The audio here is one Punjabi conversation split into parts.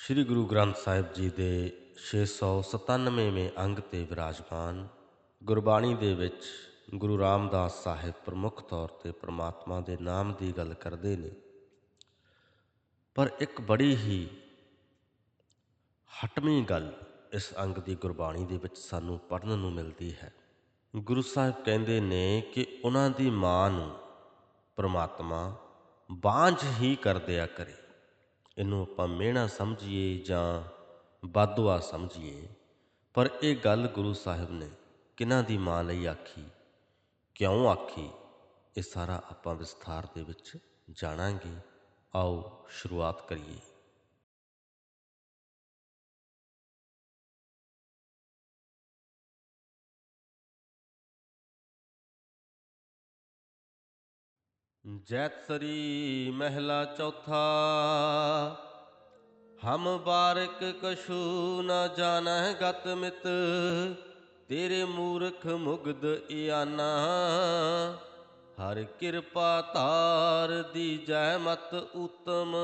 ਸ੍ਰੀ ਗੁਰੂ ਗ੍ਰੰਥ ਸਾਹਿਬ ਜੀ ਦੇ 697ਵੇਂ ਅੰਗ ਤੇ ਵਿਰਾਜਮਾਨ, ਗੁਰਬਾਣੀ ਦੇ ਵਿੱਚ ਗੁਰੂ ਰਾਮਦਾਸ ਸਾਹਿਬ ਪ੍ਰਮੁੱਖ ਤੌਰ ਤੇ ਪ੍ਰਮਾਤਮਾ ਦੇ ਨਾਮ ਦੀ ਗੱਲ ਕਰਦੇ ਨੇ। ਪਰ ਇੱਕ ਬੜੀ ਹੀ ਹਟਵੀਂ ਗੱਲ ਇਸ ਅੰਗ ਦੀ ਗੁਰਬਾਣੀ ਦੇ ਵਿੱਚ ਸਾਨੂੰ ਪੜ੍ਹਨ ਨੂੰ ਮਿਲਦੀ ਹੈ। ਗੁਰੂ ਸਾਹਿਬ ਕਹਿੰਦੇ ਨੇ ਕਿ ਉਹਨਾਂ ਦੀ ਮਾਂ ਨੂੰ ਪ੍ਰਮਾਤਮਾ ਬਾਂਝ ਹੀ ਕਰ ਦਿਆ ਕਰੇ। ਇਹਨੂੰ ਆਪਾਂ ਮਿਹਣਾ ਸਮਝੀਏ ਜਾਂ ਬਾਦੁਆ ਸਮਝੀਏ। ਪਰ ਇਹ ਗੱਲ ਗੁਰੂ ਸਾਹਿਬ ਨੇ ਕਿਹਨਾਂ ਦੀ ਮਾਂ ਲਈ ਆਖੀ? ਕਿਉਂ ਆਖੀ? ਇਹ ਸਾਰਾ ਆਪਾਂ ਵਿਸਥਾਰ ਦੇ ਵਿੱਚ ਜਾਣਾਂਗੇ। ਆਓ ਸ਼ੁਰੂਆਤ ਕਰੀਏ। ਜੈਤਸਰੀ ਮਹਿਲਾ ਚੌਥਾ, ਹਮ ਬਾਰਕ ਕਛੂ ਨ ਜਾਣੈ ਗਤ ਮਿਤ, ਤੇਰੇ ਮੂਰਖ ਮੁਗਦ ਇਆਨਾ। ਹਰ ਕਿਰਪਾ ਧਾਰ ਦੀਜੈ ਮਤ ਉਤਮ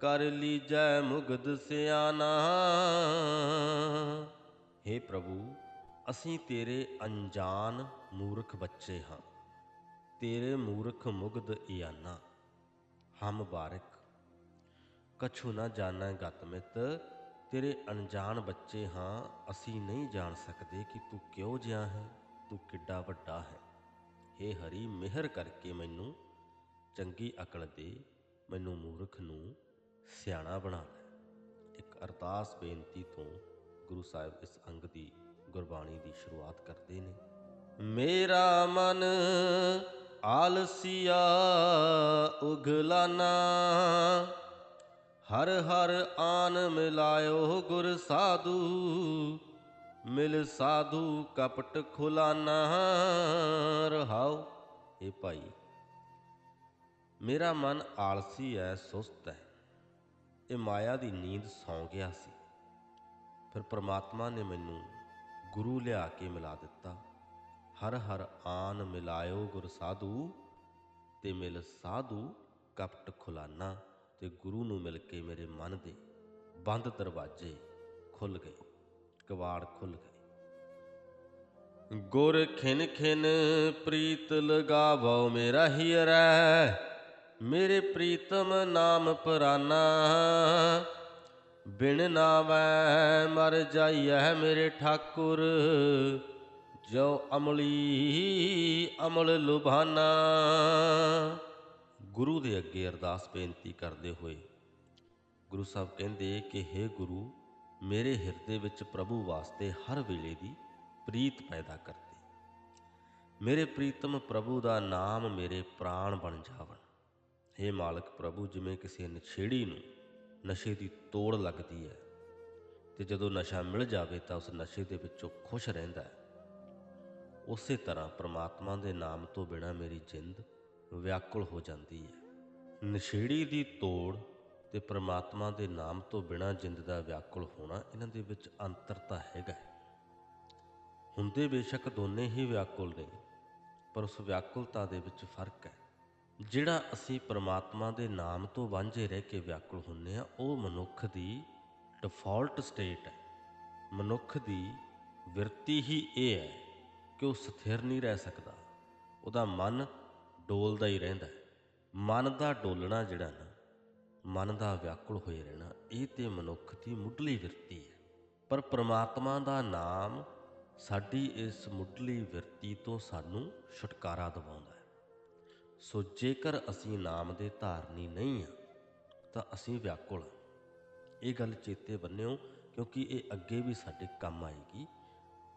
ਕਰ ਲੀਜੈ ਮੁਗਦ ਸਿਆਨਾ। हे ਪ੍ਰਭੂ, ਅਸੀਂ ਤੇਰੇ ਅਣਜਾਣ ਮੂਰਖ ਬੱਚੇ ਹਾਂ। ਤੇਰੇ ਮੂਰਖ ਮੁਗਧ ਇਆਨਾ, ਹਮ ਬਾਰਕ, ਕਛੂ ਨਾ ਜਾਣਾ ਗਤ ਤੇਰੇ ਅਣਜਾਣ ਬੱਚੇ ਹਾਂ, ਅਸੀਂ ਨਹੀਂ ਜਾਣ ਸਕਦੇ ਕਿ ਤੂੰ ਕਿਉਂ ਜਿਹਾ ਹੈ, ਤੂੰ ਕਿੱਡਾ ਵੱਡਾ ਹੈ। ਏ ਹਰੀ, ਮਿਹਰ ਕਰਕੇ ਮੈਨੂੰ ਚੰਗੀ ਅਕਲ ਦੇ, ਮੈਨੂੰ ਮੂਰਖ ਨੂੰ ਸਿਆਣਾ ਬਣਾ ਲੈ। ਇੱਕ ਅਰਦਾਸ ਬੇਨਤੀ ਤੋਂ ਗੁਰੂ ਸਾਹਿਬ ਇਸ ਅੰਗ ਦੀ ਗੁਰਬਾਣੀ ਦੀ ਸ਼ੁਰੂਆਤ ਕਰਦੇ ਨੇ। ਮੇਰਾ ਮਨ ਆਲਸੀਆ ਉਗਲਾਨਾ, ਹਰ ਹਰ ਆਨ ਮਿਲਾਇਓ ਗੁਰ ਸਾਧੂ, ਮਿਲ ਸਾਧੂ ਕਪਟ ਖੁਲਾਨਾ। ਰਹਾਓ, ਇਹ ਭਾਈ, ਮੇਰਾ ਮਨ ਆਲਸੀ ਹੈ ਸੁਸਤ ਹੈ ਇਹ ਮਾਇਆ ਦੀ ਨੀਂਦ ਸੌਂ ਗਿਆ ਸੀ। ਫਿਰ ਪ੍ਰਮਾਤਮਾ ਨੇ ਮੈਨੂੰ ਗੁਰੂ ਲਿਆ ਕੇ ਮਿਲਾ ਦਿੱਤਾ। ਹਰ ਹਰ ਆਨ ਮਿਲਾਇਓ ਗੁਰ ਸਾਧੂ, ਤੇ ਮਿਲ ਸਾਧੂ ਕਪਟ ਖੁਲਾਨਾ, ਤੇ ਗੁਰੂ ਨੂੰ ਮਿਲ ਕੇ ਮੇਰੇ ਮਨ ਦੇ ਬੰਦ ਦਰਵਾਜ਼ੇ ਖੁੱਲ ਗਏ, ਕਵਾੜ ਖੁੱਲ ਗਏ। ਗੁਰ ਖਿਨ ਖਿਨ ਪ੍ਰੀਤ ਲਗਾਵੋ ਮੇਰਾ ਹੀਰੈ ਮੇਰੇ ਪ੍ਰੀਤਮ ਨਾਮ ਪਰਾਨਾ। ਬਿਨ ਨਾਵੈ ਮਰ ਜਾਈਐ ਮੇਰੇ ਠਾਕੁਰ ਜੋ ਅਮਲੀ ਅਮਲ ਲੁਭਾਨਾ। ਗੁਰੂ ਦੇ ਅੱਗੇ ਅਰਦਾਸ ਬੇਨਤੀ ਕਰਦੇ ਹੋਏ ਗੁਰੂ ਸਾਹਿਬ ਕਹਿੰਦੇ ਕਿ हे ਗੁਰੂ, ਮੇਰੇ ਹਿਰਦੇ ਵਿੱਚ ਪ੍ਰਭੂ ਵਾਸਤੇ ਹਰ ਵੇਲੇ ਦੀ ਪ੍ਰੀਤ ਪੈਦਾ ਕਰਦੇ। ਮੇਰੇ ਪ੍ਰੀਤਮ ਪ੍ਰਭੂ ਦਾ ਨਾਮ ਮੇਰੇ ਪ੍ਰਾਣ ਬਣ ਜਾਵਣ। हे ਮਾਲਕ ਪ੍ਰਭੂ, ਜਿਵੇਂ ਕਿਸੇ ਨਛੇੜੀ ਨੂੰ ਨਸ਼ੇ ਦੀ ਤੋੜ ਲੱਗਦੀ ਹੈ ਤੇ ਜਦੋਂ ਨਸ਼ਾ ਮਿਲ ਜਾਵੇ ਤਾਂ ਉਸ ਨਸ਼ੇ ਦੇ ਵਿੱਚੋਂ ਖੁਸ਼ ਰਹਿੰਦਾ ਹੈ। ਉਸੇ ਤਰ੍ਹਾਂ ਪ੍ਰਮਾਤਮਾ ਦੇ ਨਾਮ ਤੋਂ ਬਿਨਾ ਮੇਰੀ ਜਿੰਦ ਵਿਆਕੁਲ ਹੋ ਜਾਂਦੀ ਹੈ। ਨਸ਼ੇੜੀ ਦੀ ਤੋੜ ਤੇ ਪ੍ਰਮਾਤਮਾ ਦੇ ਨਾਮ ਤੋਂ ਬਿਨਾ ਜਿੰਦ ਦਾ ਵਿਆਕੁਲ ਹੋਣਾ ਇਹਨਾਂ ਦੇ ਵਿੱਚ ਅੰਤਰ ਤਾਂ ਹੈਗਾ ਹੁੰਦੇ ਬੇਸ਼ੱਕ ਦੋਨੇ ਹੀ ਵਿਆਕੁਲ ਨੇ, ਪਰ ਉਸ ਵਿਆਕੁਲਤਾ ਦੇ ਵਿੱਚ ਫ਼ਰਕ ਹੈ। ਜਿਹੜਾ ਅਸੀਂ ਪ੍ਰਮਾਤਮਾ ਦੇ ਨਾਮ ਤੋਂ ਵਾਂਝੇ ਰਹਿ ਕੇ ਵਿਆਕੁਲ ਹੁੰਨੇ ਆ, ਉਹ ਮਨੁੱਖ ਦੀ ਡਿਫਾਲਟ ਸਟੇਟ ਹੈ। ਮਨੁੱਖ ਦੀ ਵਿਰਤੀ ਹੀ ਇਹ ਹੈ ਕਿ ਉਹ ਸਥਿਰ ਨਹੀਂ ਰਹਿ ਸਕਦਾ। ਉਹਦਾ ਮਨ ਡੋਲਦਾ ਹੀ ਰਹਿੰਦਾ ਮਨ ਦਾ ਡੋਲਣਾ ਜਿਹੜਾ ਨਾ, ਮਨ ਦਾ ਵਿਆਕੁਲ ਹੋਏ ਰਹਿਣਾ, ਇਹ ਤੇ ਮਨੁੱਖ ਦੀ ਮੁੱਢਲੀ ਵਿਰਤੀ ਹੈ। ਪਰ ਪ੍ਰਮਾਤਮਾ ਦਾ ਨਾਮ ਸਾਡੀ ਇਸ ਮੁੱਢਲੀ ਵਿਰਤੀ ਤੋਂ ਸਾਨੂੰ ਛੁਟਕਾਰਾ ਦਿਵਾਉਂਦਾ ਹੈ। ਸੋ ਜੇਕਰ ਅਸੀਂ ਨਾਮ ਦੇ ਧਾਰਨੀ ਨਹੀਂ ਆ ਤਾਂ ਅਸੀਂ ਵਿਆਕੁਲ ਇਹ ਗੱਲ ਚੇਤੇ ਬੰਨਿਓ, ਕਿਉਂਕਿ ਇਹ ਅੱਗੇ ਵੀ ਸਾਡੇ ਕੰਮ ਆਏਗੀ।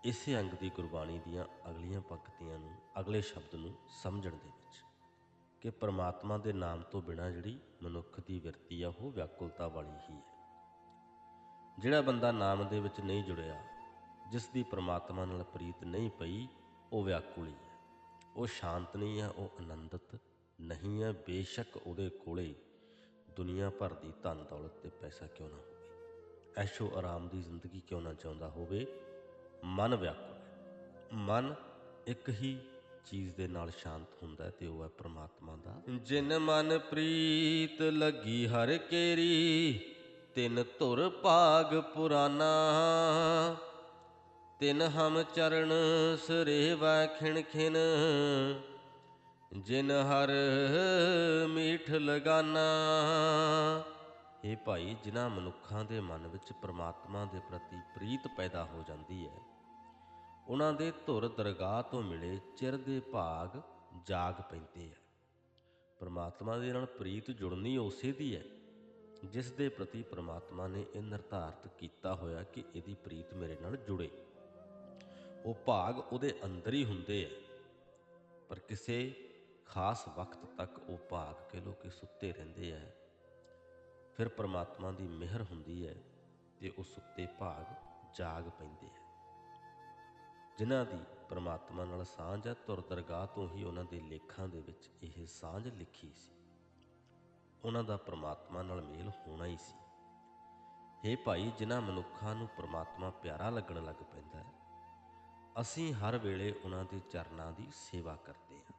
ਇਸੇ ਅੰਗ ਦੀ ਗੁਰਬਾਣੀ ਦੀਆਂ ਅਗਲੀਆਂ ਪੰਕਤੀਆਂ ਨੂੰ, ਅਗਲੇ ਸ਼ਬਦ ਨੂੰ ਸਮਝਣ ਦੇ ਵਿੱਚ ਕਿ ਪ੍ਰਮਾਤਮਾ ਦੇ ਨਾਮ ਤੋਂ ਬਿਨਾ ਜਿਹੜੀ ਮਨੁੱਖ ਦੀ ਵਿਰਤੀ ਆ, ਉਹ ਵਿਆਕੁਲਤਾ ਵਾਲੀ ਹੀ ਹੈ। ਜਿਹੜਾ ਬੰਦਾ ਨਾਮ ਦੇ ਵਿੱਚ ਨਹੀਂ ਜੁੜਿਆ, ਜਿਸ ਦੀ ਪ੍ਰਮਾਤਮਾ ਨਾਲ ਪ੍ਰੀਤ ਨਹੀਂ ਪਈ, ਉਹ ਵਿਆਕੁਲੀ ਹੈ। ਉਹ ਸ਼ਾਂਤ ਨਹੀਂ ਹੈ, ਉਹ ਆਨੰਦਿਤ ਨਹੀਂ ਹੈ, ਬੇਸ਼ੱਕ ਉਹਦੇ ਕੋਲੇ ਦੁਨੀਆ ਭਰ ਦੀ ਧਨ ਦੌਲਤ ਤੇ ਪੈਸਾ ਕਿਉਂ ਨਾ ਹੋਵੇ? ਐਸ਼ੋ ਆਰਾਮ ਦੀ ਜ਼ਿੰਦਗੀ ਕਿਉਂ ਨਾ ਚਾਹੁੰਦਾ ਹੋਵੇ? ਮਨ ਵਿਆਕੁਲ ਹੈ। ਮਨ ਇੱਕ ਹੀ ਚੀਜ਼ ਦੇ ਨਾਲ ਸ਼ਾਂਤ ਹੁੰਦਾ ਹੈ ਤੇ ਉਹ ਹੈ ਪ੍ਰਮਾਤਮਾ ਦਾ। ਜਿਨ ਮਨ ਪ੍ਰੀਤ ਲੱਗੀ ਹਰ ਕੇਰੀ, ਤਿਨ ਧੁਰ ਭਾਗ ਪੁਰਾਨਾ। ਤਿਨ ਹਮ ਚਰਨ ਸਰੇਵੈ ਖਿਣ ਖਿਨ ਜਿਨ ਹਰ ਮੀਠ ਲਗਾਨਾ। ਇਹ ਭਾਈ, ਜਿਨ੍ਹਾਂ ਮਨੁੱਖਾਂ ਦੇ ਮਨ ਵਿੱਚ ਪ੍ਰਮਾਤਮਾ ਦੇ ਪ੍ਰਤੀ ਪ੍ਰੀਤ ਪੈਦਾ ਹੋ ਜਾਂਦੀ ਹੈ ਉਹਨਾਂ ਦੇ ਧੁਰ ਦਰਗਾਹ ਤੋਂ ਮਿਲੇ ਚਿਰ ਦੇ ਭਾਗ ਜਾਗ ਪੈਂਦੇ ਆ। ਪਰਮਾਤਮਾ ਦੇ ਨਾਲ ਪ੍ਰੀਤ ਜੁੜਨੀ ਉਸੇ ਦੀ ਹੈ, ਜਿਸ ਦੇ ਪ੍ਰਤੀ ਪਰਮਾਤਮਾ ਨੇ ਇਹ ਨਿਰਧਾਰਤ ਕੀਤਾ ਹੋਇਆ ਕਿ ਇਹਦੀ ਪ੍ਰੀਤ ਮੇਰੇ ਨਾਲ ਜੁੜੇ। ਉਹ ਭਾਗ ਉਹਦੇ ਅੰਦਰ ਹੀ ਹੁੰਦੇ ਆ, ਪਰ ਕਿਸੇ ਖਾਸ ਵਕਤ ਤੱਕ ਉਹ ਭਾਗ ਕੇ ਲੋਕੇ ਸੁੱਤੇ ਰਹਿੰਦੇ ਆ। ਫਿਰ ਪਰਮਾਤਮਾ ਦੀ ਮਿਹਰ ਹੁੰਦੀ ਹੈ ਤੇ ਉਹ ਸੁੱਤੇ ਭਾਗ ਜਾਗ ਪੈਂਦੇ ਆ। ਜਿਨ੍ਹਾਂ ਦੀ ਪਰਮਾਤਮਾ ਨਾਲ ਸਾਂਝ ਹੈ ਤੁਰ ਦਰਗਾਹ ਤੋਂ ਹੀ ਉਹਨਾਂ ਦੇ ਲੇਖਾਂ ਦੇ ਵਿੱਚ ਇਹ ਸਾਂਝ ਲਿਖੀ ਸੀ। ਉਹਨਾਂ ਦਾ ਪਰਮਾਤਮਾ ਨਾਲ ਮੇਲ ਹੋਣਾ ਹੀ ਸੀ। हे ਭਾਈ, ਜਿਨ੍ਹਾਂ ਮਨੁੱਖਾਂ ਨੂੰ ਪਰਮਾਤਮਾ ਪਿਆਰਾ ਲੱਗਣ ਲੱਗ ਪੈਂਦਾ ਹੈ, ਅਸੀਂ ਹਰ ਵੇਲੇ ਉਹਨਾਂ ਦੇ ਚਰਨਾਂ ਦੀ ਸੇਵਾ ਕਰਦੇ ਹਾਂ।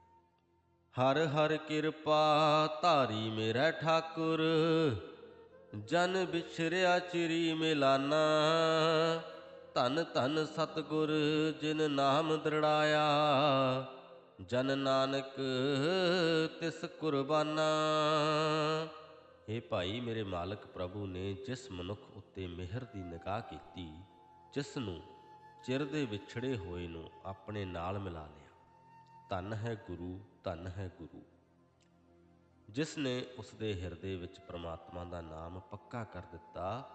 ਹਰ ਹਰ ਕਿਰਪਾ ਧਾਰੀ ਮੇਰਾ ਠਾਕੁਰ, ਜਨ ਵਿਛਰਿਆ ਚਿਰੀ ਮਿਲਾਨਾ ਧੰਨ ਧੰਨ ਸਤਗੁਰ ਜਿਨ ਨਾਮ ਦ੍ਰਿੜਾਇਆ, ਜਨ ਨਾਨਕ ਤਿਸ ਕੁਰਬਾਨਾ। हे ਭਾਈ ਮੇਰੇ ਮਾਲਕ ਪ੍ਰਭੂ ਨੇ ਜਿਸ ਮਨੁੱਖ ਉੱਤੇ ਮਿਹਰ ਦੀ ਨਿਗਾਹ ਕੀਤੀ, ਜਿਸ ਨੂੰ ਚਿਰ ਦੇ ਵਿਛੜੇ ਹੋਏ ਨੂੰ ਆਪਣੇ ਨਾਲ ਮਿਲਾ ਲਿਆ। ਧੰਨ ਹੈ ਗੁਰੂ, ਧੰਨ ਹੈ ਗੁਰੂ। ਜਿਸ ਨੇ ਉਸ ਦੇ ਹਿਰਦੇ ਵਿੱਚ ਪ੍ਰਮਾਤਮਾ ਦਾ ਨਾਮ ਪੱਕਾ ਕਰ ਦਿੱਤਾ,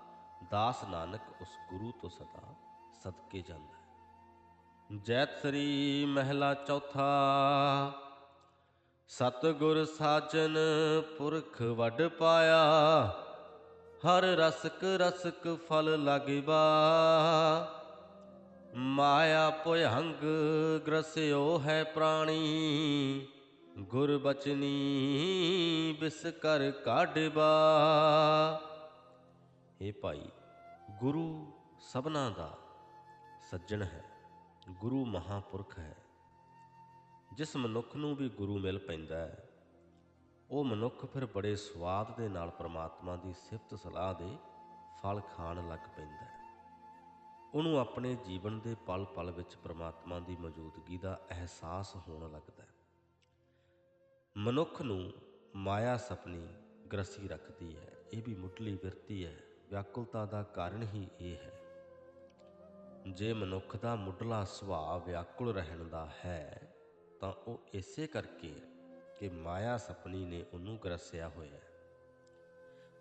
ਦਾਸ ਨਾਨਕ ਉਸ ਗੁਰੂ ਤੋਂ ਸਦਾ ਸਦਕੇ ਜਾਂਦਾ ਹੈ। ਜੈਤ ਸ੍ਰੀ ਮਹਿਲਾ ਚੌਥਾ, ਸਤਿਗੁਰ ਸਾਜਨ ਪੁਰਖ ਵੱਡ ਪਾਇਆ, ਹਰ ਰਸਕ ਰਸਕ ਫਲ ਲਾਗਿਬਾ ਮਾਇਆ ਭੁਯੰਗ ਗ੍ਰਸਿਓ ਹੈ ਪ੍ਰਾਣੀ, ਗੁਰ ਬਚਨੀ ਬਿਸ ਕਰ ਕਾਢਬਾ ਏ ਭਾਈ, ਗੁਰੂ ਸਭਨਾ ਦਾ ਸੱਜਣ ਹੈ, ਗੁਰੂ ਮਹਾਪੁਰਖ ਹੈ। ਜਿਸ ਮਨੁੱਖ ਨੂੰ ਵੀ ਗੁਰੂ ਮਿਲ ਪੈਂਦਾ ਹੈ, ਉਹ ਮਨੁੱਖ ਫਿਰ ਬੜੇ ਸਵਾਦ ਦੇ ਨਾਲ ਪ੍ਰਮਾਤਮਾ ਦੀ ਸਿਫਤ ਸਲਾਹ ਦੇ ਫਲ ਖਾਣ ਲੱਗ ਪੈਂਦਾ ਹੈ। ਉਹਨੂੰ ਆਪਣੇ ਜੀਵਨ ਦੇ ਪਲ-ਪਲ ਵਿੱਚ ਪ੍ਰਮਾਤਮਾ ਦੀ ਮੌਜੂਦਗੀ ਦਾ ਅਹਿਸਾਸ ਹੋਣ ਲੱਗਦਾ ਹੈ। ਮਨੁੱਖ ਨੂੰ ਮਾਇਆ ਸਪਨੀ ਗ੍ਰਸੀ ਰੱਖਦੀ ਹੈ, ਇਹ ਵੀ ਮੁੱਢਲੀ ਵਿਰਤੀ ਹੈ, ਵਿਆਕੁਲਤਾ ਦਾ ਕਾਰਨ ਹੀ ਇਹ ਹੈ। ਜੇ ਮਨੁੱਖ ਦਾ ਮੁੱਢਲਾ ਸੁਭਾਅ ਵਿਆਕੁਲ ਰਹਿਣ ਦਾ ਹੈ, ਤਾਂ ਉਹ ਇਸੇ ਕਰਕੇ ਕਿ ਮਾਇਆ ਸਪਨੀ ਨੇ ਉਹਨੂੰ ਗਰਸਿਆ ਹੋਇਆ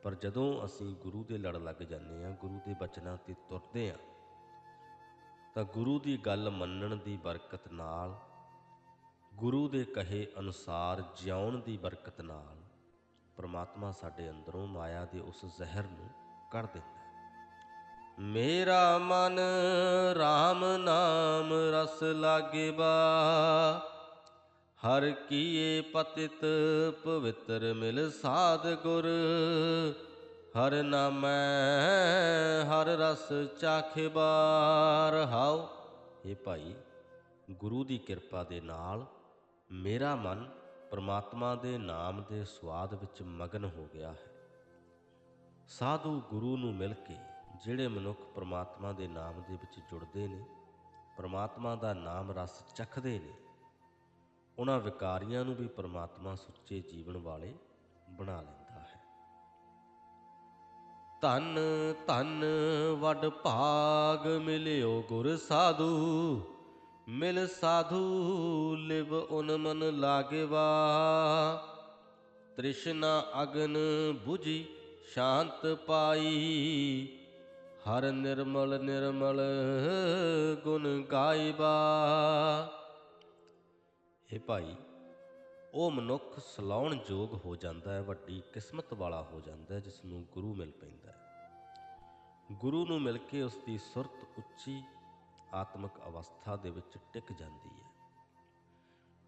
ਪਰ ਜਦੋਂ ਅਸੀਂ ਗੁਰੂ ਦੇ ਲੜ ਲੱਗ ਜਾਂਦੇ ਹਾਂ, ਗੁਰੂ ਦੇ ਬਚਨਾਂ ਤੇ ਤੁਰਦੇ ਹਾਂ, ਤਾਂ ਗੁਰੂ ਦੀ ਗੱਲ ਮੰਨਣ ਦੀ ਬਰਕਤ ਨਾਲ, ਗੁਰੂ ਦੇ ਕਹੇ ਅਨੁਸਾਰ ਜਿਉਣ ਦੀ ਬਰਕਤ ਨਾਲ, ਪ੍ਰਮਾਤਮਾ ਸਾਡੇ ਅੰਦਰੋਂ ਮਾਇਆ ਦੇ ਉਸ ਜ਼ਹਿਰ ਨੂੰ ਕੱਢ ਦਿੰਦਾ ਮੇਰਾ ਮਨ RAM ਨਾਮ ਰਸ ਲਾਗੇਬਾ ਹਰ ਕੀਏ ਪਤਿਤ ਪਵਿੱਤਰ ਮਿਲ ਸਾਧ ਗੁਰ। ਹਰ ਨਾਮੈ ਹਰ ਰਸ ਚਾਖਿਬਾਰ ਹਾਉ ਇਹ ਭਾਈ, ਗੁਰੂ ਦੀ ਕਿਰਪਾ ਦੇ ਨਾਲ ਮੇਰਾ ਮਨ ਪਰਮਾਤਮਾ ਦੇ ਨਾਮ ਦੇ ਸਵਾਦ ਵਿੱਚ ਮਗਨ ਹੋ ਗਿਆ ਹੈ। ਸਾਧੂ ਗੁਰੂ ਨੂੰ ਮਿਲ ਕੇ ਜਿਹੜੇ ਮਨੁੱਖ ਪ੍ਰਮਾਤਮਾ ਦੇ ਨਾਮ ਦੇ ਵਿੱਚ ਜੁੜਦੇ ਨੇ, ਪ੍ਰਮਾਤਮਾ ਦਾ ਨਾਮ ਰਸ ਚਖਦੇ ਨੇ, ਉਹਨਾਂ ਵਿਕਾਰੀਆਂ ਨੂੰ ਵੀ ਪ੍ਰਮਾਤਮਾ ਸੁੱਚੇ ਜੀਵਨ ਵਾਲੇ ਬਣਾ ਲੈਂਦਾ ਹੈ। ਧੰਨ ਧੰਨ ਵੱਡ ਭਾਗ ਮਿਲਿਓ ਗੁਰ ਸਾਧੂ, ਮਿਲ ਸਾਧੂ ਲਿਵ ਉਨ ਮਨ ਲਾਗੇਵਾ। ਤ੍ਰਿਸ਼ਨਾ ਅਗਨ 부ਜੀ ਸ਼ਾਂਤ ਪਾਈ ਹਰ ਨਿਰਮਲ ਨਿਰਮਲ ਗੁਣ ਗਾਇਬਾ। ਇਹ ਭਾਈ, ਉਹ ਮਨੁੱਖ ਸਲਾਉਣ ਯੋਗ ਹੋ ਜਾਂਦਾ ਹੈ, ਵੱਡੀ ਕਿਸਮਤ ਵਾਲਾ ਹੋ ਜਾਂਦਾ ਹੈ ਜਿਸ ਨੂੰ ਗੁਰੂ ਮਿਲ ਪੈਂਦਾ ਹੈ। ਗੁਰੂ ਨੂੰ ਮਿਲ ਕੇ ਉਸ ਦੀ ਸੁਰਤ ਉੱਚੀ, ਆਤਮਿਕ ਅਵਸਥਾ ਦੇ ਵਿੱਚ ਟਿਕ ਜਾਂਦੀ ਹੈ।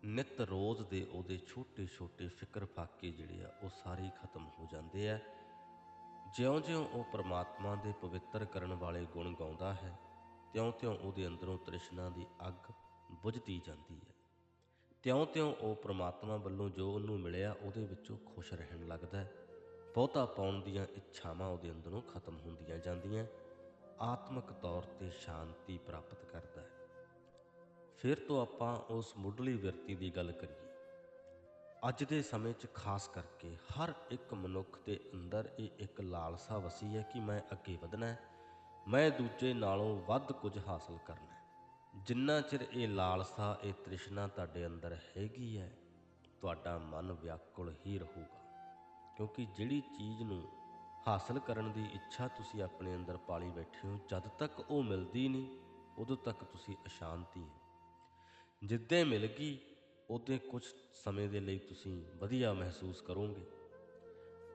ਨਿਤ ਰੋਜ਼ ਦੇ ਉਹਦੇ ਛੋਟੇ-ਛੋਟੇ ਫਿਕਰ ਫਾਕੇ ਜਿਹੜੇ ਆ, ਉਹ ਸਾਰੇ ਖਤਮ ਹੋ ਜਾਂਦੇ ਆ। ਜਿਉਂ-ਜਿਉਂ ਉਹ ਪ੍ਰਮਾਤਮਾ ਦੇ ਪਵਿੱਤਰ ਕਰਨ ਵਾਲੇ ਗੁਣ ਗਾਉਂਦਾ ਹੈ, ਤਿਉਂ-ਤਿਉਂ ਉਹਦੇ ਅੰਦਰੋਂ ਤ੍ਰਿਸ਼ਨਾ ਦੀ ਅੱਗ ਬੁਝਦੀ ਜਾਂਦੀ ਹੈ। ਤਿਉਂ-ਤਿਉਂ ਉਹ ਪ੍ਰਮਾਤਮਾ ਵੱਲੋਂ ਜੋ ਉਹਨੂੰ ਮਿਲਿਆ ਉਹਦੇ ਵਿੱਚੋਂ ਖੁਸ਼ ਰਹਿਣ ਲੱਗਦਾ ਹੈ। ਬਹੁਤਾ ਪਾਉਣ ਦੀਆਂ ਇੱਛਾਵਾਂ ਉਹਦੇ ਅੰਦਰੋਂ ਖਤਮ ਹੁੰਦੀਆਂ ਜਾਂਦੀਆਂ, ਆਤਮਿਕ ਤੌਰ ਤੇ ਸ਼ਾਂਤੀ ਪ੍ਰਾਪਤ ਕਰਦਾ ਹੈ। ਫਿਰ ਤੋਂ ਆਪਾਂ ਉਸ ਮੁੱਢਲੀ ਵਿਰਤੀ ਦੀ ਗੱਲ ਕਰੀਏ। ਅੱਜ ਦੇ ਸਮੇਂ 'ਚ ਖਾਸ ਕਰਕੇ ਹਰ ਇੱਕ ਮਨੁੱਖ ਦੇ ਅੰਦਰ ਇਹ ਇੱਕ ਲਾਲਸਾ ਵਸੀ ਹੈ ਕਿ ਮੈਂ ਅੱਗੇ ਵਧਣਾ ਹੈ, ਮੈਂ ਦੂਜੇ ਨਾਲੋਂ ਵੱਧ ਕੁਝ ਹਾਸਲ ਕਰਨਾ ਹੈ। ਜਿੰਨਾ ਚਿਰ ਇਹ ਲਾਲਸਾ, ਇਹ ਤ੍ਰਿਸ਼ਨਾ ਤੁਹਾਡੇ ਅੰਦਰ ਹੈਗੀ ਹੈ, ਤੁਹਾਡਾ ਮਨ ਵਿਆਕੁਲ ਹੀ ਰਹੂਗਾ। ਕਿਉਂਕਿ ਜਿਹੜੀ ਚੀਜ਼ ਨੂੰ ਹਾਸਲ ਕਰਨ ਦੀ ਇੱਛਾ ਤੁਸੀਂ ਆਪਣੇ ਅੰਦਰ ਪਾਲੀ ਬੈਠੇ ਹੋ, ਜਦ ਤੱਕ ਉਹ ਮਿਲਦੀ ਨਹੀਂ, ਉਦੋਂ ਤੱਕ ਤੁਸੀਂ ਅਸ਼ਾਂਤੀ ਹੈ। ਜਿੱਦੇ ਮਿਲ ਗਈ ਉਹਦੇ ਕੁਝ ਸਮੇਂ ਦੇ ਲਈ ਤੁਸੀਂ ਵਧੀਆ ਮਹਿਸੂਸ ਕਰੋਗੇ।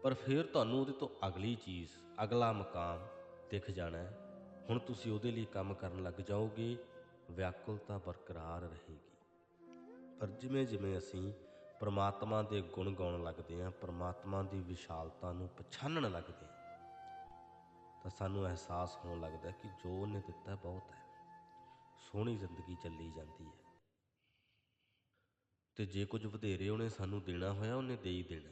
ਪਰ ਫਿਰ ਤੁਹਾਨੂੰ ਉਹਦੇ ਤੋਂ ਅਗਲੀ ਚੀਜ਼, ਅਗਲਾ ਮਕਾਮ ਦਿਖ ਜਾਣਾ ਹੈ। ਹੁਣ ਤੁਸੀਂ ਉਹਦੇ ਲਈ ਕੰਮ ਕਰਨ ਲੱਗ ਜਾਓਗੇ, ਵਿਆਕੁਲਤਾ ਬਰਕਰਾਰ ਰਹੇਗੀ। ਪਰ ਜਿਵੇਂ ਜਿਵੇਂ ਅਸੀਂ ਪਰਮਾਤਮਾ ਦੇ ਗੁਣ ਗਾਉਣ ਲੱਗਦੇ ਹਾਂ, ਪਰਮਾਤਮਾ ਦੀ ਵਿਸ਼ਾਲਤਾ ਨੂੰ ਪਛਾਣਨ ਲੱਗਦੇ ਹਾਂ, ਤਾਂ ਸਾਨੂੰ ਅਹਿਸਾਸ ਹੋਣ ਲੱਗਦਾ ਕਿ ਜੋ ਉਹਨੇ ਦਿੱਤਾ ਬਹੁਤ ਹੈ। ਸੋਹਣੀ ਜ਼ਿੰਦਗੀ ਚੱਲੀ ਜਾਂਦੀ ਹੈ। ਤੇ ਜੇ ਕੁਝ ਵਧੇਰੇ ਉਹਨੇ ਸਾਨੂੰ ਦੇਣਾ ਹੋਇਆ, ਉਹਨੇ ਦੇ ਹੀ ਦੇਣਾ।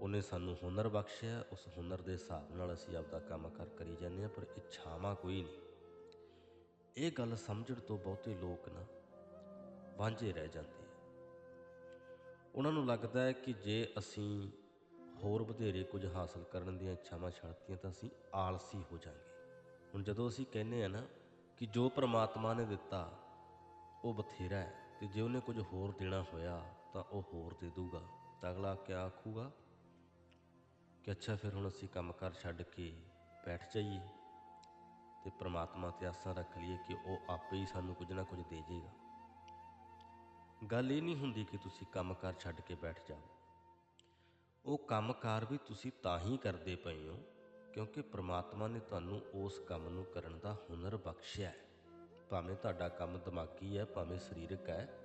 ਉਹਨੇ ਸਾਨੂੰ ਹੁਨਰ ਬਖਸ਼ਿਆ, ਉਸ ਹੁਨਰ ਦੇ ਹਿਸਾਬ ਨਾਲ ਅਸੀਂ ਆਪਦਾ ਕੰਮ ਕਰ ਕਰੀ ਜਾਂਦੇ ਹਾਂ, ਪਰ ਇੱਛਾਵਾਂ ਕੋਈ ਨਹੀਂ। ਇਹ ਗੱਲ ਸਮਝਣ ਤੋਂ ਬਹੁਤੇ ਲੋਕ ਨਾ ਵਾਂਝੇ ਰਹਿ ਜਾਂਦੇ ਆ। ਉਹਨਾਂ ਨੂੰ ਲੱਗਦਾ ਹੈ ਕਿ ਜੇ ਅਸੀਂ ਹੋਰ ਵਧੇਰੇ ਕੁਝ ਹਾਸਲ ਕਰਨ ਦੀਆਂ ਇੱਛਾਵਾਂ ਛੱਡਤੀਆਂ ਤਾਂ ਅਸੀਂ ਆਲਸੀ ਹੋ ਜਾਾਂਗੇ। ਹੁਣ ਜਦੋਂ ਅਸੀਂ ਕਹਿੰਦੇ ਆ ਨਾ ਕਿ ਜੋ ਪ੍ਰਮਾਤਮਾ ਨੇ ਦਿੱਤਾ, ਉਹ ਬਥੇਰਾ ਹੈ। ਤੇ ਜੇ ਉਹਨੇ ਕੁਝ ਹੋਰ ਦੇਣਾ ਹੋਇਆ, ਤਾਂ ਉਹ ਹੋਰ ਦੇ ਦੂਗਾ ਤਾਂ ਅਗਲਾ ਕਿਆ ਆਖੂਗਾ? ਕਿ ਅੱਛਾ, ਫਿਰ ਹੁਣ ਅਸੀਂ ਕੰਮਕਾਰ ਛੱਡ ਕੇ ਬੈਠ ਜਾਈਏ ਤੇ ਪ੍ਰਮਾਤਮਾ ਤੇ ਆਸਾਂ ਰੱਖ ਲਈਏ ਕਿ ਉਹ ਆਪੇ ਹੀ ਸਾਨੂੰ ਕੁਝ ਨਾ ਕੁਝ ਦੇ ਜੇਗਾ। ਗੱਲ ਇਹ ਨਹੀਂ ਹੁੰਦੀ ਕਿ ਤੁਸੀਂ ਕੰਮਕਾਰ ਛੱਡ ਕੇ ਬੈਠ ਜਾਓ। ਉਹ ਕੰਮਕਾਰ ਵੀ ਤੁਸੀਂ ਤਾਂ ਹੀ ਕਰਦੇ ਪਏ ਹੋ, ਕਿਉਂਕਿ ਪ੍ਰਮਾਤਮਾ ਨੇ ਤੁਹਾਨੂੰ ਉਸ ਕੰਮ ਨੂੰ ਕਰਨ ਦਾ ਹੁਨਰ ਬਖਸ਼ਿਆ ਹੈ। ਭਾਵੇਂ ਤੁਹਾਡਾ ਕੰਮ ਦਿਮਾਗੀ ਹੈ, ਭਾਵੇਂ ਸਰੀਰਕ ਹੈ,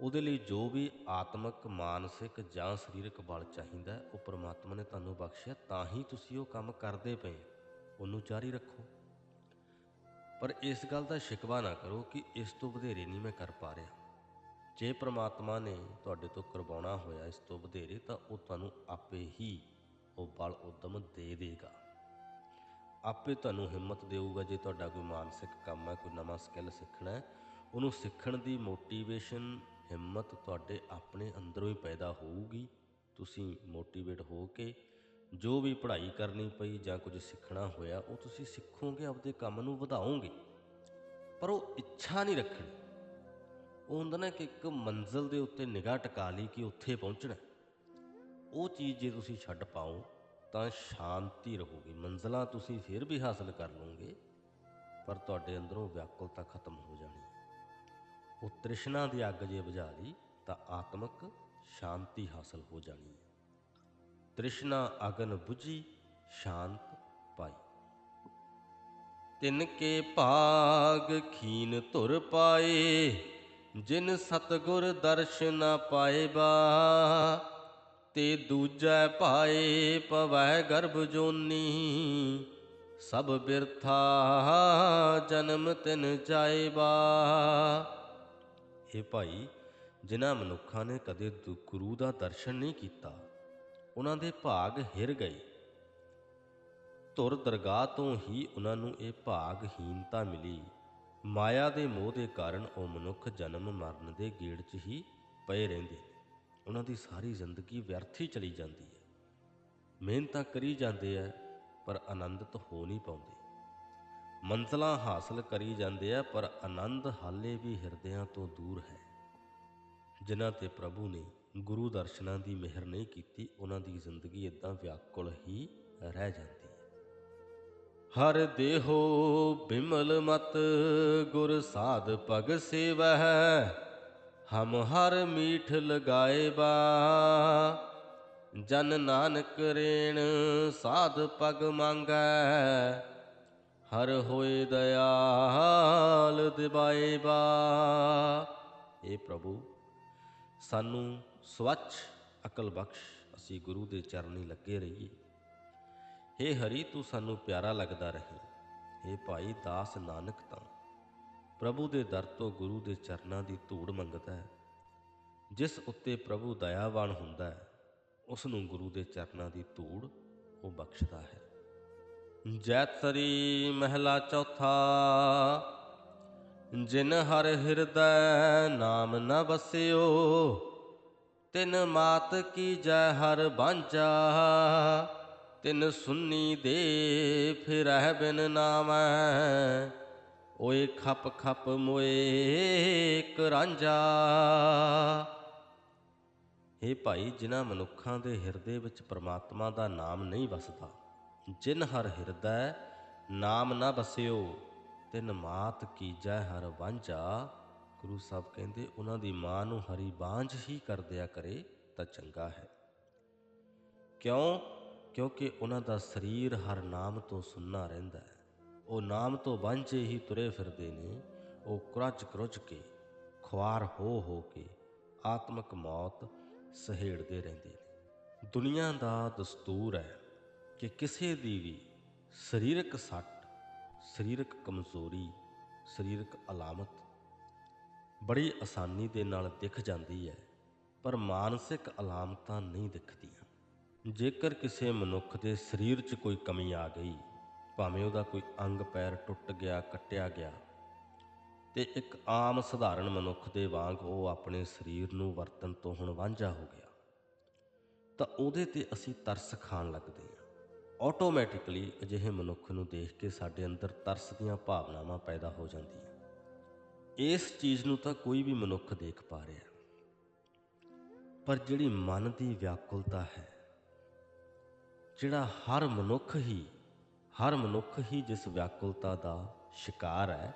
ਉਹਦੇ ਲਈ ਜੋ ਵੀ ਆਤਮਿਕ, ਮਾਨਸਿਕ ਜਾਂ ਸਰੀਰਕ ਬਲ ਚਾਹੀਦਾ ਉਹ ਪ੍ਰਮਾਤਮਾ ਨੇ ਤੁਹਾਨੂੰ ਬਖਸ਼ਿਆ, ਤਾਂ ਹੀ ਤੁਸੀਂ ਉਹ ਕੰਮ ਕਰਦੇ ਪਏ। ਉਹਨੂੰ ਜਾਰੀ ਰੱਖੋ। ਪਰ ਇਸ ਗੱਲ ਦਾ ਸ਼ਿਕਵਾ ਨਾ ਕਰੋ ਕਿ ਇਸ ਤੋਂ ਵਧੇਰੇ ਨਹੀਂ ਮੈਂ ਕਰ ਪਾ ਰਿਹਾ। ਜੇ ਪ੍ਰਮਾਤਮਾ ਨੇ ਤੁਹਾਡੇ ਤੋਂ ਕਰਵਾਉਣਾ ਹੋਇਆ ਇਸ ਤੋਂ ਵਧੇਰੇ, ਤਾਂ ਉਹ ਤੁਹਾਨੂੰ ਆਪੇ ਹੀ ਉਹ ਬਲ ਉਦਮ ਦੇ ਦੇਗਾ। ਆਪੇ ਤੁਹਾਨੂੰ ਹਿੰਮਤ ਦੇਊਗਾ ਜੇ ਤੁਹਾਡਾ ਕੋਈ ਮਾਨਸਿਕ ਕੰਮ ਹੈ, ਕੋਈ ਨਵਾਂ ਸਕਿੱਲ ਸਿੱਖਣਾ ਹੈ। ਉਹਨੂੰ ਸਿੱਖਣ ਦੀ ਮੋਟੀਵੇਸ਼ਨ ਹਿੰਮਤ ਤੁਹਾਡੇ ਆਪਣੇ ਅੰਦਰੋਂ ਹੀ ਪੈਦਾ ਹੋਊਗੀ। ਤੁਸੀਂ ਮੋਟੀਵੇਟ ਹੋ ਕੇ ਜੋ ਵੀ ਪੜ੍ਹਾਈ ਕਰਨੀ ਪਈ ਜਾਂ ਕੁਝ ਸਿੱਖਣਾ ਹੋਇਆ, ਉਹ ਤੁਸੀਂ ਸਿੱਖੋਗੇ, ਆਪਦੇ ਕੰਮ ਨੂੰ ਵਧਾਓਗੇ। ਪਰ ਉਹ ਇੱਛਾ ਨਹੀਂ ਰੱਖਣੀ। ਉਹ ਹੁੰਦਾ ਨਾ ਕਿ ਇੱਕ ਮੰਜ਼ਲ ਦੇ ਉੱਤੇ ਨਿਗਾਹ ਟਿਕਾ ਲਈ ਕਿ ਉੱਥੇ ਪਹੁੰਚਣਾ। ਉਹ ਚੀਜ਼ ਜੇ ਤੁਸੀਂ ਛੱਡ ਪਾਓ ਤਾਂ ਸ਼ਾਂਤੀ ਰਹੂਗੀ। ਮੰਜ਼ਲਾਂ ਤੁਸੀਂ ਫਿਰ ਵੀ ਹਾਸਲ ਕਰ ਲਓਗੇ, ਪਰ ਤੁਹਾਡੇ ਅੰਦਰੋਂ ਵਿਆਕੁਲਤਾ ਖਤਮ ਹੋ ਜਾਣੀ ਉਹ ਤ੍ਰਿਸ਼ਨਾ ਦੀ ਅੱਗ ਜੇ ਬੁਝਾ ਲਈ, ਤਾਂ ਆਤਮਿਕ ਸ਼ਾਂਤੀ ਹਾਸਲ ਹੋ ਜਾਣੀ ਹੈ। ਤ੍ਰਿਸ਼ਨਾ ਅਗਨ 부ਜੀ ਸ਼ਾਂਤ ਪਾਈ। ਤਿਨ ਕੇ ਭਾਗ ਖੀਨ ਧੁਰ ਪਾਏ, ਜਿਨ ਸਤਗੁਰ ਦਰਸ਼ਨ ਪਾਏ ਬਾ। ਤੇ ਦੂਜੈ ਭਾਏ ਪਵੈ ਗਰਭ ਜੋਨੀ, ਸਭ ਬਿਰਥਾ ਜਨਮ ਤਿਨ ਜਾਏਬਾ ਇਹ ਭਾਈ, ਜਿਨ੍ਹਾਂ ਮਨੁੱਖਾਂ ਨੇ ਕਦੇ ਗੁਰੂ ਦਾ ਦਰਸ਼ਨ ਨਹੀਂ ਕੀਤਾ, ਉਹਨਾਂ ਦੇ ਭਾਗ ਹਿਰ ਗਏ। ਧੁਰ ਦਰਗਾਹ ਤੋਂ ਹੀ ਉਹਨਾਂ ਨੂੰ ਇਹ ਭਾਗਹੀਨਤਾ ਮਿਲੀ। ਮਾਇਆ ਦੇ ਮੋਹ ਦੇ ਕਾਰਨ ਉਹ ਮਨੁੱਖ ਜਨਮ ਮਰਨ ਦੇ ਗੇੜ 'ਚ ਹੀ ਪਏ ਰਹਿੰਦੇ। ਉਹਨਾਂ ਦੀ ਸਾਰੀ ਜ਼ਿੰਦਗੀ ਵਿਅਰਥ ਹੀ ਚਲੀ ਜਾਂਦੀ ਹੈ। ਮਿਹਨਤਾਂ ਕਰੀ ਜਾਂਦੇ ਆ, ਪਰ ਆਨੰਦਿਤ ਹੋ ਨਹੀਂ ਪਾਉਂਦੇ। ਮੰਜ਼ਲਾਂ ਹਾਸਲ ਕਰੀ ਜਾਂਦੇ ਆ, ਪਰ ਆਨੰਦ ਹਾਲੇ ਵੀ ਹਿਰਦਿਆਂ ਤੋਂ ਦੂਰ ਹੈ। ਜਿਨ੍ਹਾਂ ਤੇ ਪ੍ਰਭੂ ਨੇ ਗੁਰੂ ਦਰਸ਼ਨਾਂ ਦੀ ਮਿਹਰ ਨਹੀਂ ਕੀਤੀ, ਉਹਨਾਂ ਦੀ ਜ਼ਿੰਦਗੀ ਇਦਾਂ ਵਿਆਕੁਲ ਹੀ ਰਹਿ ਜਾਂਦੀ ਹੈ। ਹਰ ਦੇਹੋ ਬਿਮਲ ਮਤ, ਗੁਰ ਸਾਧ ਭਗ ਸੇਵਹਿ। ਹਮ ਹਰ ਮੀਠ ਲਗਾਏ ਬਾ ਜਨ ਨਾਨਕ ਰੇਣ ਸਾਧ ਪਗ ਮੰਗੈ, ਹਰ ਹੋਏ ਦਇਆਲ ਦਿਵਾਏ ਬਾ ਇਹ ਪ੍ਰਭੂ, ਸਾਨੂੰ ਸਵੱਛ, ਅਕਲ ਬਖਸ਼ ਅਸੀਂ ਗੁਰੂ ਦੇ ਚਰਨੀ ਲੱਗੇ ਰਹੀਏ। ਹੇ ਹਰੀ, ਤੂੰ ਸਾਨੂੰ ਪਿਆਰਾ ਲੱਗਦਾ ਰਹੇ। ਹੇ ਭਾਈ ਦਾਸ ਨਾਨਕ ਤਾਂ। ਪ੍ਰਭੂ ਦੇ ਦਰ ਤੋਂ ਗੁਰੂ ਦੇ ਚਰਨਾਂ ਦੀ ਧੂੜ ਮੰਗਦਾ ਹੈ। ਜਿਸ ਉੱਤੇ ਪ੍ਰਭੂ ਦਇਆਵਾਨ ਹੁੰਦਾ ਹੈ ਉਸ ਨੂੰ ਗੁਰੂ ਦੇ ਚਰਨਾਂ ਦੀ ਧੂੜ ਉਹ ਬਖਸ਼ਦਾ ਹੈ। ਜੈਤਰੀ ਮਹਿਲਾ ਚੌਥਾ, ਜਿਨ ਹਰ ਹਿਰਦੈ ਨਾਮ ਨ ਵਸਿਓ, ਤਿਨ ਮਾਤ ਕੀ ਜੈ ਹਰ ਬਾਂਝਾ, ਤਿਨ ਸੁਨੀ ਦੇ ਫਿਰਹਿ ਬਿਨ ਨਾਮੈ। ਓਏ ਖੱਪ ਖਪ ਮੋਏ ਕਰਾਂਝਾ हे ਭਾਈ, ਜਿਨ੍ਹਾਂ ਮਨੁੱਖਾਂ ਦੇ ਹਿਰਦੇ ਵਿੱਚ ਪ੍ਰਮਾਤਮਾ ਦਾ ਨਾਮ ਨਹੀਂ ਵਸਦਾ, ਜਿਨ ਹਰ ਹਿਰਦੈ ਨਾਮ ਨਾ ਵਸਿਓ, ਤਿਨ ਮਾਤ ਕੀਜੈ ਹਰ ਵਾਂਝਾ। ਗੁਰੂ ਸਾਹਿਬ ਕਹਿੰਦੇ, ਉਹਨਾਂ ਦੀ ਮਾਂ ਨੂੰ ਹਰੀ ਬਾਂਝ ਹੀ ਕਰ ਦਿਆ ਕਰੇ ਤਾਂ ਚੰਗਾ ਹੈ। ਕਿਉਂ? ਕਿਉਂਕਿ ਉਹਨਾਂ ਦਾ ਸਰੀਰ ਹਰ ਨਾਮ ਤੋਂ ਸੁੰਨਾ ਰਹਿੰਦਾ ਹੈ। ਉਹ ਨਾਮ ਤੋਂ ਵਾਂਝੇ ਹੀ ਤੁਰੇ ਫਿਰਦੇ ਨੇ। ਉਹ ਕਰਜ ਕਰੁਜ ਕੇ, ਖੁਆਰ ਹੋ ਹੋ ਕੇ ਆਤਮਿਕ ਮੌਤ ਸਹੇੜਦੇ ਰਹਿੰਦੇ ਨੇ। ਦੁਨੀਆ ਦਾ ਦਸਤੂਰ ਹੈ ਕਿ ਕਿਸੇ ਦੀ ਵੀ ਸਰੀਰਕ ਸੱਟ, ਸਰੀਰਕ ਕਮਜ਼ੋਰੀ, ਸਰੀਰਕ ਅਲਾਮਤ ਬੜੀ ਆਸਾਨੀ ਦੇ ਨਾਲ ਦਿਖ ਜਾਂਦੀ ਹੈ, ਪਰ ਮਾਨਸਿਕ ਅਲਾਮਤਾਂ ਨਹੀਂ ਦਿਖਦੀਆਂ। ਜੇਕਰ ਕਿਸੇ ਮਨੁੱਖ ਦੇ ਸਰੀਰ 'ਚ ਕੋਈ ਕਮੀ ਆ ਗਈ ਭਾਵੇਂ ਉਹਦਾ ਕੋਈ ਅੰਗ ਪੈਰ ਟੁੱਟ ਗਿਆ, ਕੱਟਿਆ ਗਿਆ, ਤੇ ਇੱਕ ਆਮ ਸਧਾਰਨ ਮਨੁੱਖ ਦੇ ਵਾਂਗ ਉਹ ਆਪਣੇ ਸਰੀਰ ਨੂੰ ਵਰਤਨ ਤੋਂ ਹੁਣ ਵਾਂਝਾ ਹੋ ਗਿਆ। ਤਾਂ ਉਹਦੇ ਤੇ ਅਸੀਂ ਤਰਸ ਖਾਣ ਲੱਗਦੇ ਹਾਂ। ਆਟੋਮੈਟਿਕਲੀ ਅਜਿਹੇ ਮਨੁੱਖ ਨੂੰ ਦੇਖ ਕੇ ਸਾਡੇ ਅੰਦਰ ਤਰਸ ਦੀਆਂ ਭਾਵਨਾਵਾਂ ਪੈਦਾ ਹੋ ਜਾਂਦੀਆਂ। ਇਸ ਚੀਜ਼ ਨੂੰ ਤਾਂ ਕੋਈ ਵੀ ਮਨੁੱਖ ਦੇਖ ਪਾ ਰਿਹਾ। ਪਰ ਜਿਹੜੀ ਮਨ ਦੀ ਵਿਆਕੁਲਤਾ ਹੈ, ਜਿਹੜਾ ਹਰ ਮਨੁੱਖ ਹੀ ਹਰ ਮਨੁੱਖ ਹੀ ਜਿਸ ਵਿਆਕੁਲਤਾ ਦਾ ਸ਼ਿਕਾਰ ਹੈ,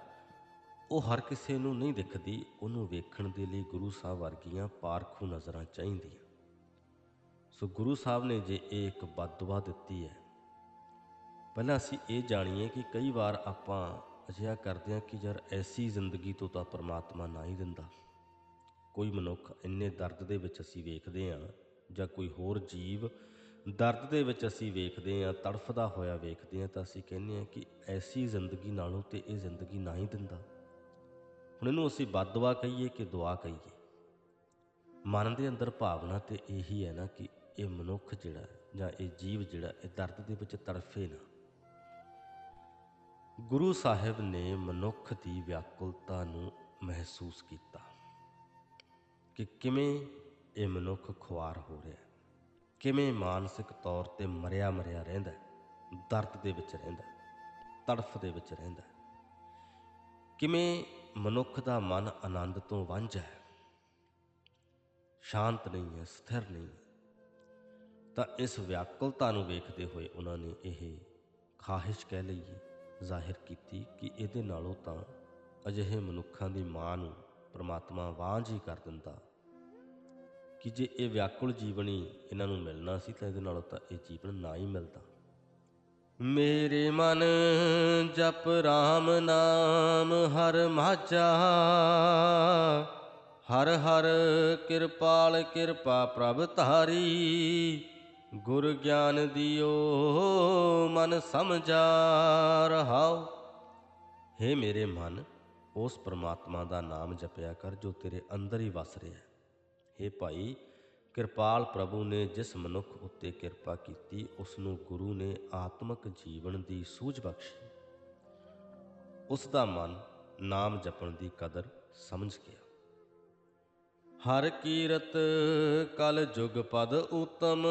ਉਹ ਹਰ ਕਿਸੇ ਨੂੰ ਨਹੀਂ ਦਿਖਦੀ, ਉਹਨੂੰ ਵੇਖਣ ਦੇ ਲਈ ਗੁਰੂ ਸਾਹਿਬ ਵਰਗੀਆਂ ਪਾਰਖੂ ਨਜ਼ਰਾਂ ਚਾਹੀਦੀਆਂ। ਸੋ ਗੁਰੂ ਸਾਹਿਬ ਨੇ ਜੇ ਇਹ ਇੱਕ ਬਦਦੁਆ ਦਿੱਤੀ ਹੈ, ਪਹਿਲਾਂ ਅਸੀਂ ਇਹ ਜਾਣੀਏ ਕਿ ਕਈ ਵਾਰ ਆਪਾਂ ਅਜਿਹਾ ਕਰਦੇ ਹਾਂ ਕਿ ਯਾਰ ਐਸੀ ਜ਼ਿੰਦਗੀ ਤੋਂ ਤਾਂ ਪਰਮਾਤਮਾ ਨਾ ਹੀ ਦਿੰਦਾ। ਕੋਈ ਮਨੁੱਖ ਇੰਨੇ ਦਰਦ ਦੇ ਵਿੱਚ ਅਸੀਂ ਵੇਖਦੇ ਹਾਂ ਜਾਂ ਕੋਈ ਹੋਰ ਜੀਵ ਦਰਦ ਦੇ ਵਿੱਚ ਅਸੀਂ ਵੇਖਦੇ ਹਾਂ, ਤੜਫਦਾ ਹੋਇਆ ਵੇਖਦੇ ਹਾਂ ਤਾਂ ਅਸੀਂ ਕਹਿੰਦੇ ਹਾਂ ਕਿ ਐਸੀ ਜ਼ਿੰਦਗੀ ਨਾਲੋਂ ਤੇ ਇਹ ਜ਼ਿੰਦਗੀ ਨਾ ਹੀ ਦਿੰਦਾ। ਹੁਣ ਇਹਨੂੰ ਅਸੀਂ ਬਦਦੁਆ ਕਹੀਏ ਕਿ ਦੁਆ ਕਹੀਏ। ਮਨ ਦੇ ਅੰਦਰ ਭਾਵਨਾ ਤੇ ਇਹੀ ਹੈ ਨਾ ਕਿ ਇਹ ਮਨੁੱਖ ਜਿਹੜਾ ਜਾਂ ਇਹ ਜੀਵ ਜਿਹੜਾ ਇਹ ਦਰਦ ਦੇ ਵਿੱਚ ਤੜਫੇ ਨਾ। ਗੁਰੂ ਸਾਹਿਬ ਨੇ ਮਨੁੱਖ ਦੀ ਵਿਆਕੁਲਤਾ ਨੂੰ ਮਹਿਸੂਸ ਕੀਤਾ ਕਿ ਕਿਵੇਂ ਇਹ ਮਨੁੱਖ ਖੁਆਰ ਹੋ ਰਿਹਾ ਕਿਵੇਂ ਮਾਨਸਿਕ ਤੌਰ ਤੇ ਮਰਿਆ ਮਰਿਆ ਰਹਿੰਦਾ ਦਰਦ ਦੇ ਵਿੱਚ ਰਹਿੰਦਾ ਤੜਫ ਦੇ ਵਿੱਚ ਰਹਿੰਦਾ ਕਿਵੇਂ ਮਨੁੱਖ ਦਾ ਮਨ ਆਨੰਦ ਤੋਂ ਵਾਂਝਾ ਹੈ? ਸ਼ਾਂਤ ਨਹੀਂ ਹੈ, ਸਥਿਰ ਨਹੀਂ ਹੈ। ਤਾਂ ਇਸ ਵਿਆਕੁਲਤਾ ਨੂੰ ਵੇਖਦੇ ਹੋਏ ਉਹਨਾਂ ਨੇ ਇਹ ਖਾਹਿਸ਼ ਕਹਿ ਲਈਏ, ਜ਼ਾਹਿਰ ਕੀਤੀ ਕਿ ਇਹਦੇ ਨਾਲੋਂ ਤਾਂ ਅਜਿਹੇ ਮਨੁੱਖਾਂ ਦੀ ਮਾਂ ਨੂੰ ਪ੍ਰਮਾਤਮਾ ਵਾਂਝ ਹੀ ਕਰ ਦਿੰਦਾ। ਕਿ ਜੇ ਇਹ ਵਿਆਕੁਲ ਜੀਵਨ ਹੀ ਇਹਨਾਂ ਨੂੰ ਮਿਲਣਾ ਸੀ ਤਾਂ ਇਹਦੇ ਨਾਲੋਂ ਤਾਂ ਇਹ ਜੀਵਨ ਨਾ ਹੀ ਮਿਲਦਾ। ਮੇਰੇ ਮਨ ਜਪ RAM ਨਾਮ ਹਰ ਮਾਝਾ, ਹਰ ਹਰ ਕਿਰਪਾਲ ਕਿਰਪਾ ਪ੍ਰਭ ਧਾਰੀ, ਗੁਰ ਗਿਆਨ ਦਿਓ ਮਨ ਸਮਝਾ ਰਹਾਉ हे ਮੇਰੇ ਮਨ, ਉਸ ਪ੍ਰਮਾਤਮਾ ਦਾ ਨਾਮ ਜਪਿਆ ਕਰ ਜੋ ਤੇਰੇ ਅੰਦਰ ਹੀ ਵਸ ਰਿਹਾ ਹੈ। हे ਭਾਈ, ਕਿਰਪਾਲ ਪ੍ਰਭੂ ਨੇ ਜਿਸ ਮਨੁੱਖ ਉੱਤੇ ਕਿਰਪਾ ਕੀਤੀ, ਉਸ ਨੂੰ ਗੁਰੂ ਨੇ ਆਤਮਿਕ ਜੀਵਨ ਦੀ ਸੂਝ ਬਖਸ਼ੀ। ਉਸ ਦਾ ਮਨ ਨਾਮ ਜਪਣ ਦੀ ਕਦਰ ਸਮਝ ਗਿਆ। ਹਰ ਕੀਰਤ ਕਲ ਜੁਗ ਪਦ ਉਤਮ,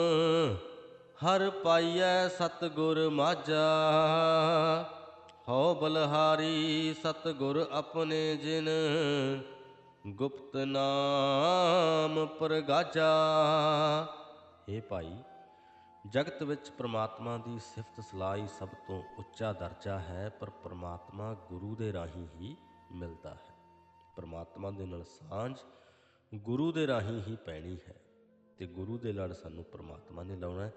ਹਰ ਪਾਈਐ ਸਤਗੁਰ ਮਾਝਾ। ਹਉ ਬਲਹਾਰੀ ਸਤਗੁਰ ਆਪਣੇ ਜਿਨ ਗੁਪਤ ਨਾਮ ਪ੍ਰਗਾਜਾ। हे ਭਾਈ, ਜਗਤ ਵਿੱਚ ਪ੍ਰਮਾਤਮਾ ਦੀ ਸਿਫਤ ਸਲਾਈ ਸਭ ਤੋਂ ਉੱਚਾ ਦਰਜਾ ਹੈ, ਪਰ ਪ੍ਰਮਾਤਮਾ ਗੁਰੂ ਦੇ ਰਾਹੀਂ ਹੀ ਮਿਲਦਾ ਹੈ। ਪ੍ਰਮਾਤਮਾ ਦੇ ਨਾਲ ਸਾਂਝ ਗੁਰੂ ਦੇ ਰਾਹੀਂ ਹੀ ਪੈਣੀ ਹੈ ਤੇ ਗੁਰੂ ਦੇ ਲੜ ਸਾਨੂੰ ਪ੍ਰਮਾਤਮਾ ਨੇ ਲਾਉਣਾ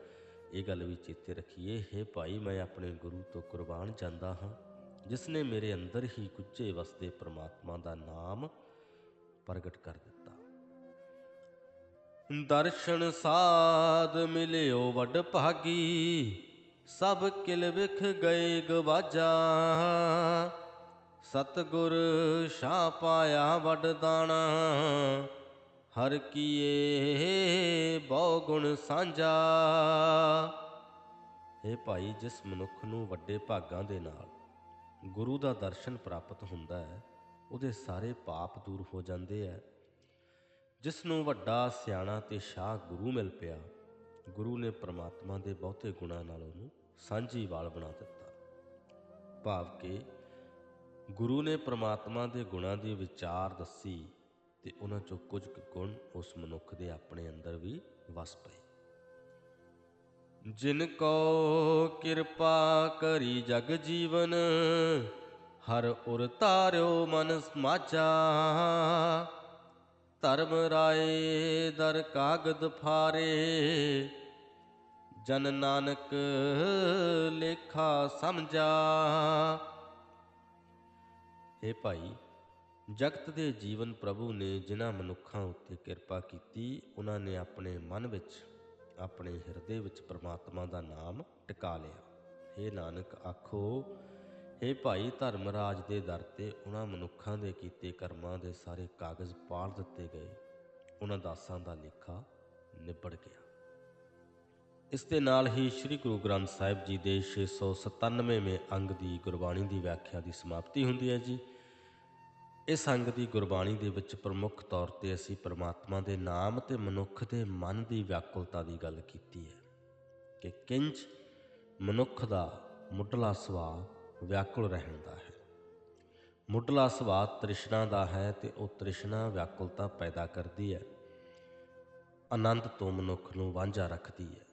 ਇਹ ਗੱਲ ਵੀ ਚੇਤੇ ਰੱਖੀਏ हे ਭਾਈ, ਮੈਂ ਆਪਣੇ ਗੁਰੂ ਤੋਂ ਕੁਰਬਾਨ ਜਾਂਦਾ ਹਾਂ ਜਿਸ ਨੇ ਮੇਰੇ ਅੰਦਰ ਹੀ ਗੁੱਝੇ ਵਸਦੇ ਪ੍ਰਮਾਤਮਾ ਦਾ ਨਾਮ ਪ੍ਰਗਟ ਕਰ ਦਿੱਤਾ। ਦਰਸ਼ਨ ਸਾਧ ਮਿਲਿਓ ਵੱਡ ਭਾਗੀ, ਸਭ ਕਿਲ ਵਿਖ ਗਏ ਗਵਾਜਾ। ਸਤਗੁਰ ਸ਼ਾ ਪਾਇਆ ਵੱਡ ਦਾਣਾ, ਹਰ ਕੀਏ ਬਹੁ ਗੁਣ ਸਾਂਝਾ। ਇਹ ਭਾਈ, ਜਿਸ ਮਨੁੱਖ ਨੂੰ ਵੱਡੇ ਭਾਗਾਂ ਦੇ ਨਾਲ ਗੁਰੂ ਦਾ ਦਰਸ਼ਨ ਪ੍ਰਾਪਤ ਹੁੰਦਾ ਹੈ ਉਹਦੇ ਸਾਰੇ ਪਾਪ ਦੂਰ ਹੋ ਜਾਂਦੇ ਹੈ ਜਿਸ ਨੂੰ ਵੱਡਾ, ਸਿਆਣਾ ਤੇ ਸ਼ਾਹ ਗੁਰੂ ਮਿਲ ਪਿਆ, ਗੁਰੂ ਨੇ ਪ੍ਰਮਾਤਮਾ ਦੇ ਬਹੁਤੇ ਗੁਣਾਂ ਨਾਲ ਉਹਨੂੰ ਸਾਂਝੀ ਵਾਲ ਬਣਾ ਦਿੱਤਾ। ਭਾਵ ਕਿ ਗੁਰੂ ਨੇ ਪ੍ਰਮਾਤਮਾ ਦੇ ਗੁਣਾਂ ਦੀ ਵਿਚਾਰ ਦੱਸੀ ਤੇ ਉਹਨਾਂ ਚੋਂ ਕੁਝ ਕੁ ਗੁਣ ਉਸ ਮਨੁੱਖ ਦੇ ਆਪਣੇ ਅੰਦਰ ਵੀ ਵਸ ਪਏ। ਜਿਨ ਕੋ ਕਿਰਪਾ ਕਰੀ ਜਗ ਜੀਵਨ ਹਰ ਉਰ ਤਾਰਿਓ ਮਨ ਸਮਾਜਾ ਧਰਮ ਰਾਏ ਦਰ ਕਾਗਦ ਫਾਰੇ। ਜਨ ਨਾਨਕ ਲੇਖਾ ਸਮਝਾ। ਇਹ ਭਾਈ, ਜਗਤ ਦੇ ਜੀਵਨ ਪ੍ਰਭੂ ਨੇ ਜਿਨ੍ਹਾਂ ਮਨੁੱਖਾਂ ਉੱਤੇ ਕਿਰਪਾ ਕੀਤੀ, ਉਹਨਾਂ ਨੇ ਆਪਣੇ ਮਨ ਵਿੱਚ, ਆਪਣੇ ਹਿਰਦੇ ਵਿੱਚ ਪ੍ਰਮਾਤਮਾ ਦਾ ਨਾਮ ਟਿਕਾ ਲਿਆ। हे ਨਾਨਕ, ਆਖੋ हे ਭਾਈ ਧਰਮਰਾਜ ਦੇ ਦਰ ਤੇ ਉਹਨਾਂ ਮਨੁੱਖਾਂ ਦੇ ਕੀਤੇ ਕਰਮਾਂ ਦੇ ਸਾਰੇ ਕਾਗਜ਼ ਪਾੜ ਦਿੱਤੇ ਗਏ। ਉਹਨਾਂ ਦਾਸਾਂ ਦਾ ਲੇਖਾ ਨਿਬੜ ਗਿਆ। ਇਸ ਦੇ ਨਾਲ ਹੀ ਸ੍ਰੀ ਗੁਰੂ ਗ੍ਰੰਥ ਸਾਹਿਬ ਜੀ ਦੇ 697ਵੇਂ ਅੰਗ ਦੀ ਗੁਰਬਾਣੀ ਦੀ ਵਿਆਖਿਆ ਦੀ ਸਮਾਪਤੀ ਹੁੰਦੀ ਹੈ ਜੀ। ਇਸ ਅੰਗ ਦੀ ਗੁਰਬਾਣੀ ਦੇ ਵਿੱਚ ਪ੍ਰਮੁੱਖ ਤੌਰ ਤੇ ਅਸੀਂ ਪ੍ਰਮਾਤਮਾ ਦੇ ਨਾਮ ਤੇ ਮਨੁੱਖ ਦੇ ਮਨ ਦੀ ਵਿਆਕੁਲਤਾ ਦੀ ਗੱਲ ਕੀਤੀ ਹੈ ਕਿ ਕਿੰਜ ਮਨੁੱਖ ਦਾ ਮੁੱਢਲਾ ਸੁਭਾਅ ਵਿਆਕੁਲ ਰਹਿਣ ਦਾ ਹੈ। ਮੁੱਢਲਾ ਸੁਭਾਅ ਤ੍ਰਿਸ਼ਨਾ ਦਾ ਹੈ ਤੇ ਉਹ ਤ੍ਰਿਸ਼ਨਾ ਵਿਆਕੁਲਤਾ ਪੈਦਾ ਕਰਦੀ ਹੈ। ਆਨੰਦ ਤੋਂ ਮਨੁੱਖ ਨੂੰ ਵਾਂਝਾ ਰੱਖਦੀ ਹੈ।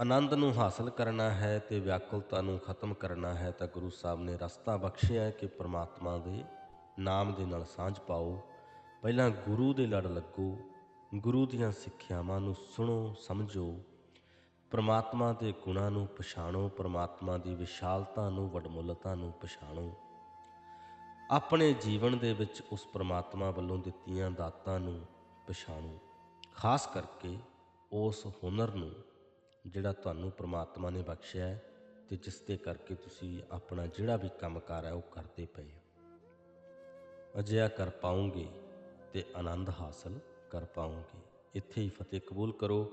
ਆਨੰਦ ਨੂੰ ਹਾਸਲ ਕਰਨਾ ਹੈ ਤੇ ਵਿਆਕੁਲਤਾ ਨੂੰ ਖਤਮ ਕਰਨਾ ਹੈ ਤਾਂ ਗੁਰੂ ਸਾਹਿਬ ਨੇ ਰਸਤਾ ਬਖਸ਼ਿਆ ਹੈ ਕਿ ਪ੍ਰਮਾਤਮਾ ਦੇ ਨਾਮ ਦੇ ਨਾਲ ਸਾਂਝ ਪਾਓ। ਪਹਿਲਾਂ ਗੁਰੂ ਦੇ ਲੜ ਲੱਗੋ, ਗੁਰੂ ਦੀਆਂ ਸਿੱਖਿਆਵਾਂ ਨੂੰ ਸੁਣੋ, ਸਮਝੋ ਪਰਮਾਤਮਾ ਦੇ ਗੁਣਾਂ ਨੂੰ ਪਛਾਣੋ, ਪਰਮਾਤਮਾ ਦੀ ਵਿਸ਼ਾਲਤਾ ਨੂੰ, ਵਡਮੁੱਲਤਾ ਨੂੰ ਪਛਾਣੋ। ਆਪਣੇ ਜੀਵਨ ਦੇ ਵਿੱਚ ਉਸ ਪਰਮਾਤਮਾ ਵੱਲੋਂ ਦਿੱਤੀਆਂ ਦਾਤਾਂ ਨੂੰ ਪਛਾਣੋ। ਖਾਸ ਕਰਕੇ ਉਸ ਹੁਨਰ ਨੂੰ ਜਿਹੜਾ ਤੁਹਾਨੂੰ ਪਰਮਾਤਮਾ ਨੇ ਬਖਸ਼ਿਆ ਹੈ ਤੇ ਜਿਸ ਦੇ ਕਰਕੇ ਤੁਸੀਂ ਆਪਣਾ ਜਿਹੜਾ ਵੀ ਕੰਮਕਾਰ ਹੈ ਉਹ ਕਰਦੇ ਪਏ ਹੋ। ਅਜਿਹਾ ਕਰ ਪਾਉਂਗੇ ਤੇ ਆਨੰਦ ਹਾਸਲ ਕਰ ਪਾਉਂਗੇ। ਇੱਥੇ ਹੀ ਫਤਿਹ ਕਬੂਲ ਕਰੋ।